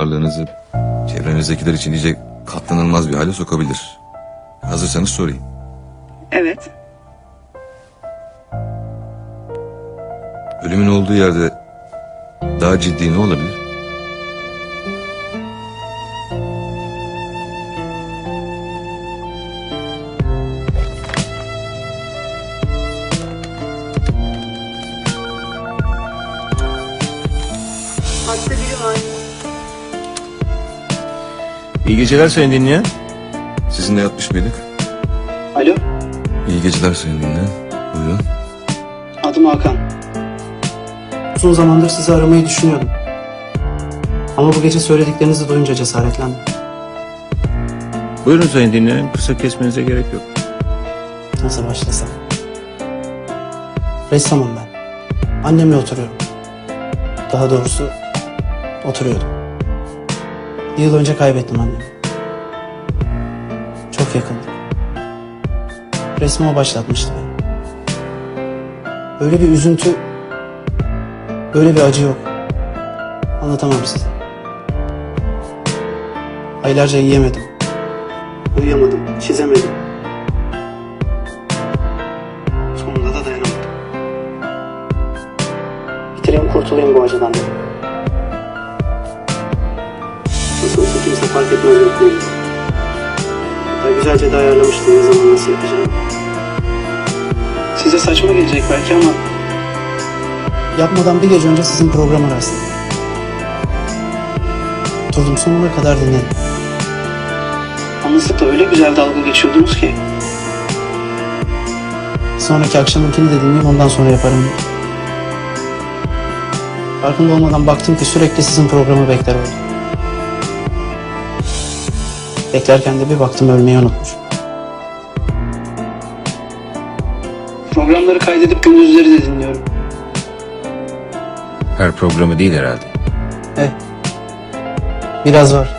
varlığınızı çevrenizdekiler için iyice katlanılmaz bir hale sokabilir. Hazırsanız sorayım. Evet. Ölümün olduğu yerde daha ciddi ne olabilir? İyi geceler sayın dinleyen. Sizinle yatmış mıydık? Alo. İyi geceler sayın dinleyen. Buyurun. Adım Hakan. Uzun zamandır sizi aramayı düşünüyordum. Ama bu gece söylediklerinizi duyunca cesaretlendim. Buyurun sayın dinleyen. Kısa kesmenize gerek yok. Nasıl başlasam? Ressamım ben. Annemle oturuyorum. Daha doğrusu oturuyordum. Bir yıl önce kaybettim annemi. Çok yakındık. Resmi o başlatmıştı beni. Böyle bir üzüntü, böyle bir acı yok. Anlatamam size. Aylarca yiyemedim. Uyuyamadım, çizemedim. Sonunda da dayanamadım. Bitireyim kurtulayım bu acıdan dedim. Fark etmez yokluğumuz. Hatta güzelce de ayarlamıştım ne zaman nasıl yapacağımı. Size saçma gelecek belki ama... Yapmadan bir gece önce sizin programa rastladım. Oturdum sonuna kadar dinledim. Anlattıkla öyle güzel dalga geçiyordunuz ki. Sonraki akşamınkini de dinleyeyim ondan sonra yaparım. Farkında olmadan baktım ki sürekli sizin programı bekler oldum. Beklerken de bir baktım ölmeyi unutmuş. Programları kaydedip gündüzleri de dinliyorum. Her programı değil herhalde. Eh, biraz var.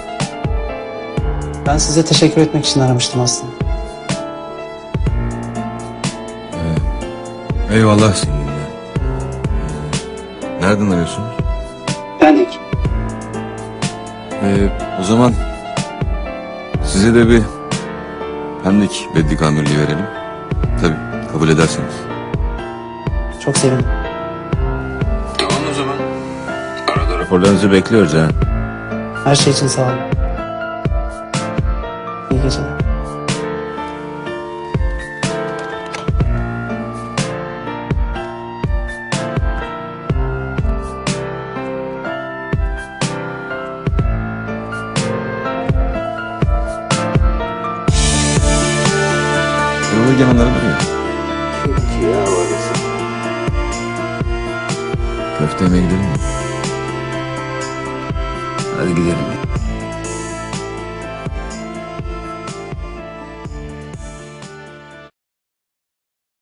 Ben size teşekkür etmek için aramıştım aslında. Eyvallah sayın dinleyen. Ee, nereden arıyorsunuz? Pendik. Ee, o zaman size de bir Pendik Beddik amirliği verelim. Tabii kabul ederseniz. Çok sevindim. Tamam o zaman. Arada raporlarınızı bekliyoruz ha. Her şey için sağ olun. İyi geceler. Yolu gelenler duruyor. Köfte yemeye gidelim mi? Hadi gidelim.